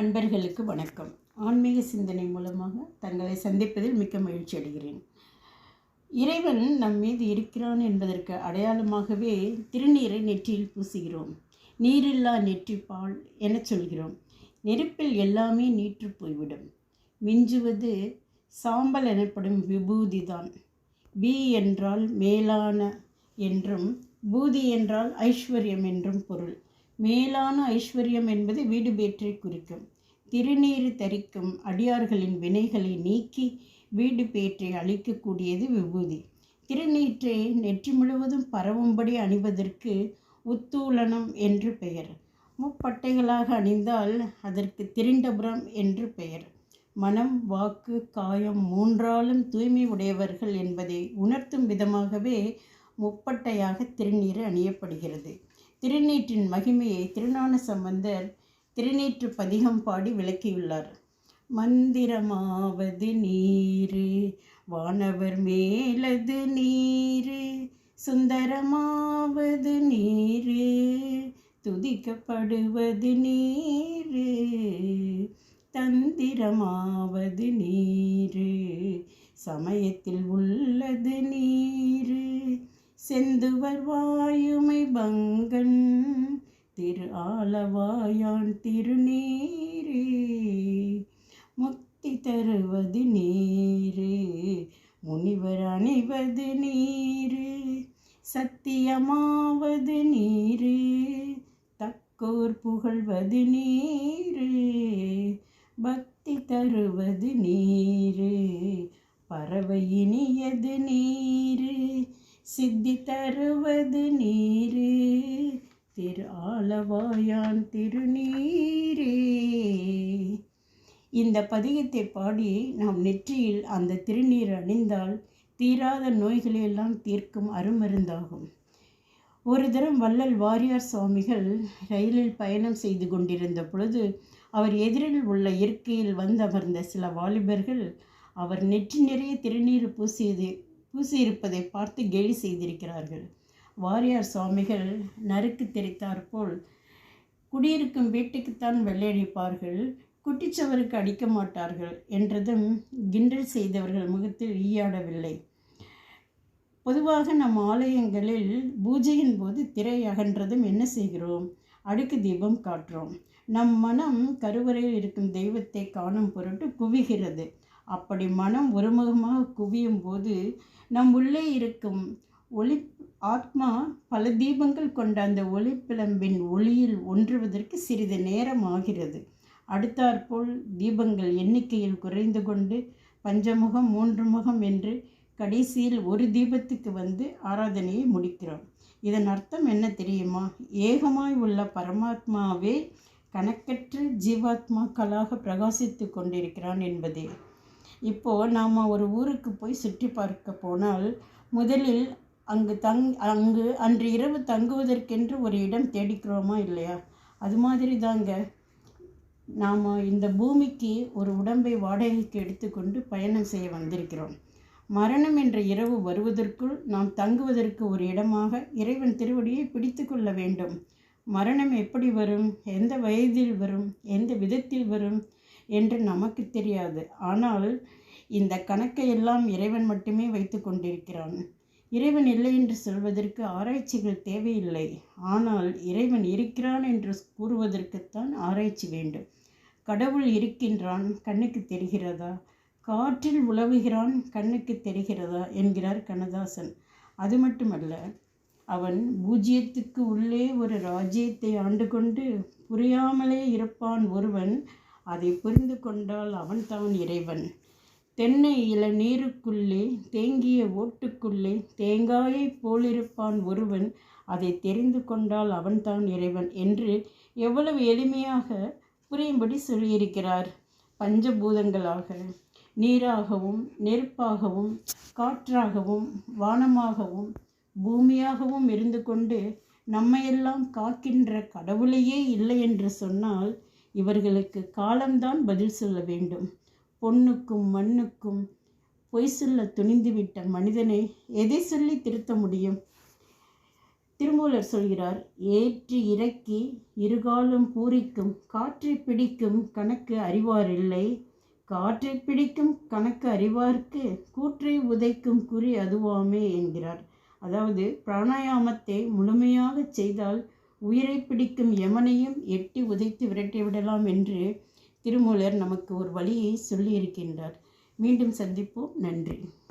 அன்பர்களுக்கு வணக்கம். ஆன்மீக சிந்தனை மூலமாக தங்களை சந்திப்பதில் மிக்க மகிழ்ச்சி அடைகிறேன். இறைவன் நம் மீது இருக்கிறான் என்பதற்கு அடையாளமாகவே திருநீரை நெற்றியில் பூசுகிறோம். நீரில்லா நெற்றிப்பால் எனச் சொல்கிறோம். நெருப்பில் எல்லாமே நீற்று போய்விடும். மிஞ்சுவது சாம்பல் எனப்படும் விபூதி தான் பி என்றால் மேலான என்றும் பூதி என்றால் ஐஸ்வர்யம் என்றும் பொருள். மேலான ஐஸ்வர்யம் என்பது வீடு பேற்றை குறிக்கும். திருநீறு தரிக்கும் அடியார்களின் வினைகளை நீக்கி வீடு பேற்றை அளிக்கக்கூடியது விபூதி. திருநீற்றை நெற்றி முழுவதும் பரவும்படி அணிவதற்கு உத்தூலனம் என்று பெயர். முப்பட்டைகளாக அணிந்தால் அதற்கு திருண்டபுரம் என்று பெயர். மனம் வாக்கு காயம் மூன்றாலும் தூய்மை உடையவர்கள் என்பதை உணர்த்தும் விதமாகவே முப்பட்டையாக திருநீர் அணியப்படுகிறது. திருநீற்றின் மகிமையை திருஞான சம்பந்தர் திருநீற்று பதிகம் பாடி விளக்கியுள்ளார். மந்திரமாவது நீரு வானவர் மேலது நீரு சுந்தரமாவது நீரு துதிக்கப்படுவது நீரு தந்திரமாவது நீரு சமயத்தில் உள்ளது நீரு செந்துவர் வாயுமை பங்கன் திரு ஆலவாயான் திருநீரே. முக்தி தருவது நீரு முனிவர் அணிவது நீரு. சத்தியமாவது நீரு தக்கோர் புகழ்வது நீரு. பக்தி தருவது நீரு பறவை இனியது நீரு. சித்தி தருவது நீரு. திரு ஆலவாயான் திருநீரே. இந்த பதிகத்தை பாடி நாம் நெற்றியில் அந்த திருநீர் அணிந்தால் தீராத நோய்களையெல்லாம் தீர்க்கும் அருமருந்தாகும். ஒரு தரம் வள்ளல் வாரியார் சுவாமிகள் ரயிலில் பயணம் செய்து கொண்டிருந்த பொழுது அவர் எதிரில் உள்ள இருக்கையில் வந்தமர்ந்த சில வாலிபர்கள் அவர் நெற்றி நிறைய திருநீர் பூசியது பூசியிருப்பதை பார்த்து கேலி செய்திருக்கிறார்கள். வாரியார் சுவாமிகள் நறுக்கு தெரித்தாற்போல் குடியிருக்கும் வீட்டுக்குத்தான் வெள்ளையடிப்பார்கள் குட்டிச்சவருக்கு அடிக்க மாட்டார்கள் என்றதும் கிண்டல் செய்தவர்கள் முகத்தில் ஈயாடவில்லை. பொதுவாக நம் ஆலயங்களில் பூஜையின் போது திரை அகன்றதும் என்ன செய்கிறோம்? அடுக்கு தீபம் காட்டுறோம் நம் மனம் கருவறையில் இருக்கும் தெய்வத்தை காணும் பொருட்டு குவிகிறது. அப்படி மனம் ஒருமுகமாக குவியும் போது நம் உள்ளே இருக்கும் ஒளி ஆத்மா பல தீபங்கள் கொண்ட அந்த ஒளிப்பிளம்பின் ஒளியில் ஒன்றுவதற்கு சிறிது நேரம் ஆகிறது. அடுத்தாற்போல் தீபங்கள் எண்ணிக்கையில் குறைந்து கொண்டு பஞ்சமுகம் மூன்று முகம் என்று கடைசியில் ஒரு தீபத்துக்கு வந்து ஆராதனையை முடிக்கிறோம். இதன் அர்த்தம் என்ன தெரியுமா? ஏகமாய் உள்ள பரமாத்மாவே கணக்கற்ற ஜீவாத்மாக்களாக பிரகாசித்து கொண்டிருக்கிறான் என்பதே. இப்போது நாம் ஒரு ஊருக்கு போய் சுற்றி பார்க்க போனால் முதலில் அங்கு தங் அங்கு அன்று இரவு தங்குவதற்கென்று ஒரு இடம் தேடிக்கிறோமா இல்லையா? அது மாதிரி தாங்க. நாம் இந்த பூமிக்கு ஒரு உடம்பை வாடகைக்கு எடுத்துக்கொண்டு பயணம் செய்ய வந்திருக்கிறோம். மரணம் என்ற இரவு வருவதற்குள் நாம் தங்குவதற்கு ஒரு இடமாக இறைவன் திருவடியை பிடித்து கொள்ள வேண்டும். மரணம் எப்படி வரும்? எந்த வயதில் வரும்? எந்த விதத்தில் வரும்? என்று நமக்கு தெரியாது. ஆனால் இந்த கணக்கை எல்லாம் இறைவன் மட்டுமே வைத்து கொண்டிருக்கிறான். இறைவன் இல்லை என்று சொல்வதற்கு ஆராய்ச்சிகள் தேவையில்லை. ஆனால் இறைவன் இருக்கிறான் என்று கூறுவதற்குத்தான் ஆராய்ச்சி வேண்டும். கடவுள் இருக்கின்றான் கண்ணுக்கு தெரிகிறதா? காற்றில் உழவுகிறான் கண்ணுக்கு தெரிகிறதா? என்கிறார் கண்ணதாசன். அது மட்டுமல்ல அவன் பூஜ்ஜியத்துக்கு உள்ளே ஒரு ராஜ்யத்தை ஆண்டு கொண்டு புரியாமலே இருப்பான் ஒருவன். அதை புரிந்து கொண்டால் அவன்தான் இறைவன். தென்னை இளநீருக்குள்ளே தேங்கிய ஓட்டுக்குள்ளே தேங்காயைப் போலிருப்பான் ஒருவன். அதை தெரிந்து கொண்டால் அவன்தான் இறைவன் என்று எவ்வளவு எளிமையாக புரியும்படி சொல்லியிருக்கிறார். பஞ்சபூதங்களாக நீராகவும் நெருப்பாகவும் காற்றாகவும் வானமாகவும் பூமியாகவும் இருந்து கொண்டு நம்மையெல்லாம் காக்கின்ற கடவுளையே இல்லை என்று சொன்னால் இவர்களுக்கு காலம்தான் பதில் சொல்ல வேண்டும். பொண்ணுக்கும் மண்ணுக்கும் பொய் சொல்ல துணிந்துவிட்ட மனிதனை எதை சொல்லி திருத்த முடியும்? திருமூலர் சொல்கிறார் ஏற்றி இறக்கி இருகாலும் பூரிக்கும் காற்றை பிடிக்கும் கணக்கு அறிவாரில்லை. காற்றை பிடிக்கும் கணக்கு அறிவார்க்கு கூற்றை உதைக்கும் குறி அதுவாமே என்கிறார். அதாவது பிராணாயாமத்தை முழுமையாக செய்தால் உயிரை பிடிக்கும் யமனையும் எட்டி உதைத்து விரட்டி விடலாம் என்று திருமூலர் நமக்கு ஒரு வழியை சொல்லியிருக்கின்றார். மீண்டும் சந்திப்போம். நன்றி.